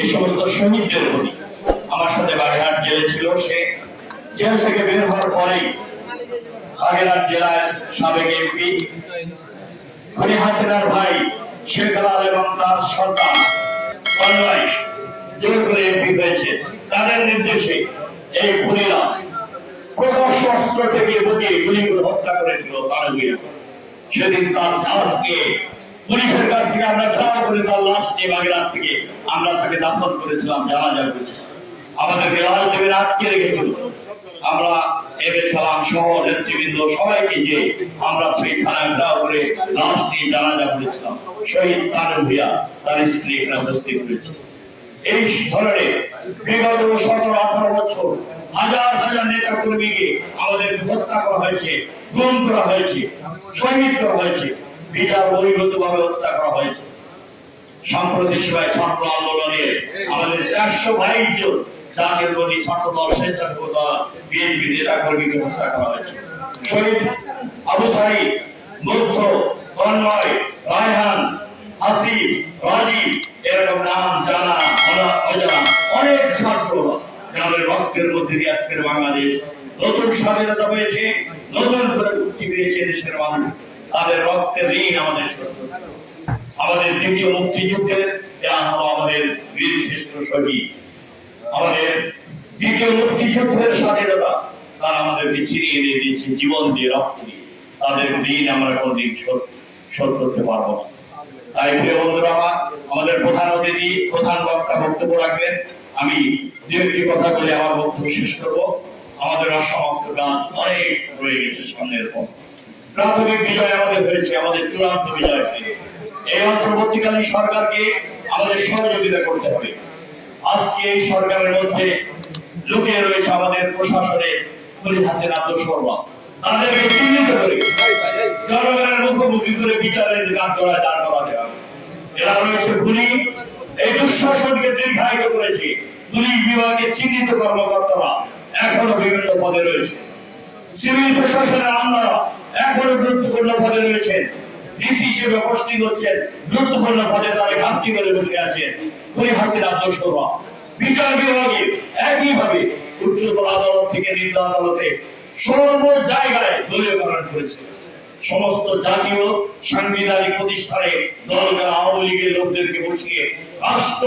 এই সমস্ত শহীদদের প্রতি। আমার সাথে বাগেরহাট জেলে ছিল সে। জেল থেকে বের হওয়ার পরেই বাগেরহাট জেলার সাবেক এমপি খনি হাসিনার ভাই শেখ এবং তার সন্তান করে এমপি হয়েছে। তাদের নির্দেশে এই খুনিরা প্রকাশ্য অস্ত্র থেকে করে হত্যা করেছিল সেদিন তার ধার নিয়ে পুলিশের কাছ থেকে আমরা ধার করে তার লাশ নিয়ে বাগেরহাট থেকে আমরা তাকে দাফন করেছিলাম জানাজা করেছি আমাদেরকে দেবেন আটকে রেখেছিল। আমরা এবে সালাম সহ নেতৃবৃন্দ সবাইকে যে আমরা সেই থানায় ঘেরাও করে লাশ নিয়ে জানাজা করেছিলাম। শহীদ তানু ভূয়া তার স্ত্রী এখানে উপস্থিত করেছে এই ধরনের বিগত সতেরো, আঠারো বছর হাজার হাজার নেতা কর্মীকে আমাদেরকে হত্যা করা হয়েছে, গুম করা হয়েছে, শহীদ করা হয়েছে। বিচার বহির্ভূত ভাবে হত্যা করা হয়েছে। সাম্প্রতিক সেবায় ছাত্র আন্দোলনের আমাদের চারশো বাইশ জাতীয় প্রতি ছাত্র দল স্বেচ্ছাসেবক বিএনপি নেতা কর্মীকে হত্যা করা হয়েছে। শহীদ আবু সাইদ মুগ্ধ তন্ময়, রায়হান হাসিব রাজীব এরকম নাম, জানা, অজানা অনেক ছাত্র যাদের রক্তের মধ্যে দিয়ে আজকের বাংলাদেশ নতুন স্বাধীনতা পেয়েছে, নতুন করে মুক্তি পেয়েছে দেশের মানুষ। তাদের রক্তের ঋণ আমাদের সত্য আমাদের দ্বিতীয় মুক্তিযুদ্ধের যা হলো আমাদের বীর শ্রেষ্ঠ শহীদ আমাদের দ্বিতীয় মুক্তিযুদ্ধের স্বাধীনতা, তারা আমাদেরকে চিনিয়ে এনে দিয়েছে জীবন দিয়ে রক্ত দিয়ে। তাদের ঋণ আমরা কোনদিন শোধ শোধ করতে পারব না। তাই প্রিয় বন্ধুরা আমার, আমাদের প্রধান অতিথি, প্রধান বক্তা বক্তব্য রাখবেন। আমি দু একটি কথা বলে আমার বক্তব্য শেষ করব। আমাদের অসমাপ্ত গান অনেক রয়ে গেছে সামনের পর প্রাথমিক বিজয় আমাদের হয়েছে, আমাদের চূড়ান্ত বিজয়। এই অন্তর্বর্তীকালীন সরকারকে আমাদের সহযোগিতা করতে হবে। আজকে এই সরকারের মধ্যে লুকিয়ে রয়েছে আমাদের প্রশাসনে খলিল হাসিনা দোসরবা তাদেরকে চিহ্নিত করে জনগণের মুখোমুখি করে বিচারের গান করা দাঁড় করাতে হবে। এরা রয়েছে খুনি এই দুঃশাসনকে দীর্ঘায়িত করেছে। পুলিশ বিভাগের চিহ্নিত কর্মকর্তারা এখনও বিভিন্ন পদে রয়েছে। সিভিল প্রশাসনের আমলারা এখনও গুরুত্বপূর্ণ পদে রয়েছেন। ডিসি হিসেবে পোস্টিং হচ্ছেন গুরুত্বপূর্ণ পদে তারা ঘাপটি করে বসে আছেন খুনি হাসিনা দোসরবা বিচার বিভাগে একইভাবে উচ্চতর আদালত থেকে নিম্ন আদালতে সর্ব জায়গায় দলীয়করণ করেছে। সমস্ত জাতীয় সাংবিধানিক প্রতিষ্ঠানে দল আওয়ামী লীগের লোকদেরকে বসিয়ে রাষ্ট্র